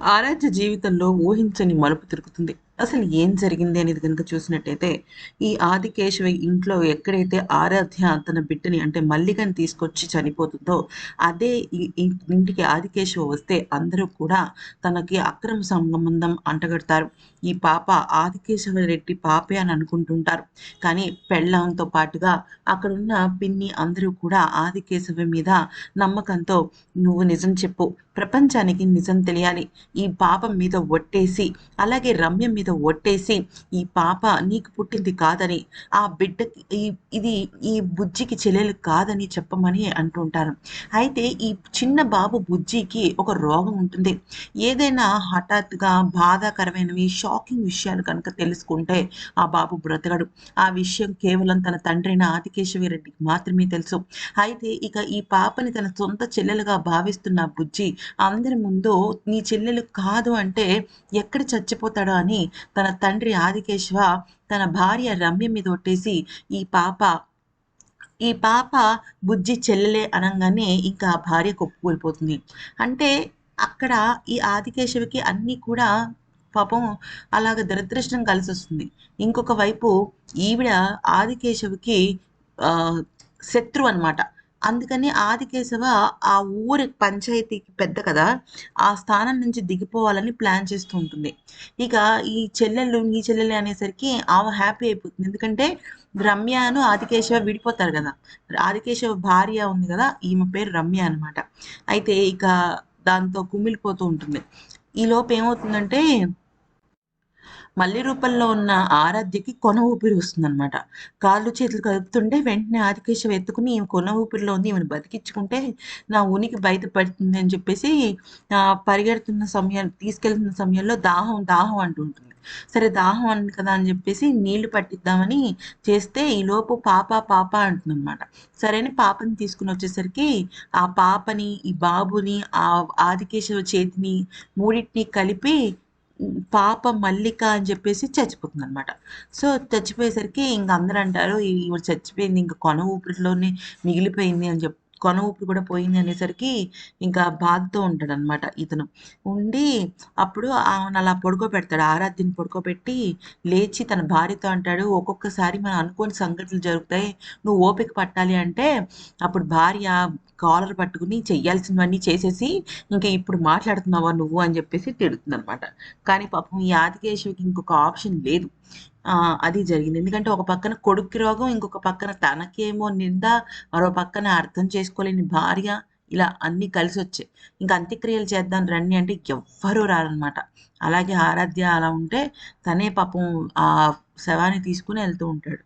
ఆరాధ్య జీవితంలో ఊహించని మలుపు తిరుగుతుంది. అసలు ఏం జరిగింది అనేది కనుక చూసినట్టయితే ఈ ఆదికేశవ ఇంట్లో ఎక్కడైతే ఆరాధ్య తన బిడ్డని అంటే మల్లికని తీసుకొచ్చి చనిపోతుందో అదే ఇంటికి ఆదికేశవ వస్తే అందరూ కూడా తనకి అక్రమ సంబంధం అంటగడతారు. ఈ పాప ఆదికేశవ రెడ్డి పాపే అని అనుకుంటుంటారు. కానీ పెళ్ళంతో పాటుగా అక్కడున్న పిన్ని అందరూ కూడా ఆదికేశవ మీద నమ్మకంతో నువ్వు నిజం చెప్పు. ప్రపంచానికి నిజం తెలియాలి. ఈ పాపం మీద ఒట్టేసి అలాగే రమ్య మీద ఒట్టేసి ఈ పాప నీకు పుట్టింది కాదని ఆ బిడ్డకి ఇది ఈ బుజ్జికి చెల్లెలు కాదని చెప్పమని అంటుంటారు. అయితే ఈ చిన్న బాబు బుజ్జికి ఒక రోగం ఉంటుంది. ఏదైనా హఠాత్తుగా బాధాకరమైనవి షాకింగ్ విషయాలు కనుక తెలుసుకుంటే ఆ బాబు బ్రతకడు. ఆ విషయం కేవలం తన తండ్రైన ఆదికేశవి రెడ్డికి మాత్రమే తెలుసు. అయితే ఇక ఈ పాపని తన సొంత చెల్లెలుగా భావిస్తున్న బుజ్జి అందరి ముందు నీ చెల్లెలు కాదు అంటే ఎక్కడ చచ్చిపోతాడో అని తన తండ్రి ఆదికేశవ తన భార్య రమ్య మీద ఒట్టేసి ఈ పాప ఈ పాప బుజ్జి చెల్లెలే అనగానే ఇంకా భార్య కొప్పుకోలిపోతుంది అంటే అక్కడ ఈ ఆదికేశవికి అన్నీ కూడా పాపం అలాగ దురదృష్టం కలిసి వస్తుంది ఇంకొక వైపు ఈవిడ ఆదికేశవికి శత్రు అనమాట అందుకని ఆదికేశవ ఆ ఊరి పంచాయతీకి పెద్ద కదా ఆ స్థానం నుంచి దిగిపోవాలని ప్లాన్ చేస్తూ ఉంటుంది. ఇక ఈ చెల్లెళ్ళు నీ చెల్లెలు అనేసరికి ఆమె హ్యాపీ అయిపోతుంది. ఎందుకంటే రమ్యను ఆదికేశవ విడిపోతారు కదా. ఆదికేశవ భార్య ఉంది కదా ఈమె పేరు రమ్య అనమాట అయితే ఇక దాంతో కుమిలిపోతూ ఉంటుంది. ఈ లోపు ఏమవుతుందంటే మల్లి రూపంలో ఉన్న ఆరాధ్యకి కొన ఊపిరి వస్తుందన్నమాట. కాళ్ళు చేతులు కలుపుతుంటే వెంటనే ఆదికేశం ఎత్తుకుని ఈమె కొన ఊపిరిలో ఉంది ఈమెను బతికించుకుంటే నా ఉనికి బయటపడుతుంది అని చెప్పేసి పరిగెడుతున్న సమయం తీసుకెళ్తున్న సమయంలో దాహం దాహం అంటుంటుంది సరే దాహం అని కదా అని చెప్పేసి నీళ్ళు పట్టిద్దామని చేస్తే ఈ లోపు పాప పాప అంటుందన్నమాట. సరేని పాపని తీసుకుని వచ్చేసరికి ఆ పాపని ఈ బాబుని ఆ ఆదికేశవ చేతిని మూడింటిని కలిపి పాప మల్లిక అని చెప్పేసి చచ్చిపోతుంది అనమాట సో చచ్చిపోయేసరికి ఇంక అందరూ అంటారు ఈవిడ చచ్చిపోయింది ఇంక కొన ఊపిరిలోనే మిగిలిపోయింది అని చెప్పి కొన ఊపిరి కూడా పోయింది అనేసరికి ఇంకా బాధతో ఉంటాడు అనమాట ఇతను. ఉండి అప్పుడు ఆమెను అలా పడుకోబెడతాడు ఆరాధ్యని పడుకోబెట్టి లేచి తన భార్యతో అంటాడు ఒక్కొక్కసారి మనం అనుకోని సంఘటనలు జరుగుతాయి నువ్వు ఓపిక పట్టాలి అంటే అప్పుడు భార్య కాలర్ పట్టుకుని చెయ్యాల్సినవన్నీ చేసేసి ఇంకా ఇప్పుడు మాట్లాడుతున్నావా నువ్వు? అని చెప్పేసి తిడుతుంది అనమాట కానీ పాపం ఈ ఆదికేశవికి ఇంకొక ఆప్షన్ లేదు. అది జరిగింది. ఎందుకంటే ఒక పక్కన కొడుక్కి రోగం ఇంకొక పక్కన తనకేమో నింద మరో పక్కన అర్థం చేసుకోలేని భార్య ఇలా అన్నీ కలిసి వచ్చాయి. ఇంకా అంత్యక్రియలు చేద్దాం రండి అంటే ఎవ్వరూ రారనమాట అలాగే ఆరాధ్య అలా ఉంటే తనే పాపం ఆ శవాన్ని తీసుకుని వెళ్తూ ఉంటాడు.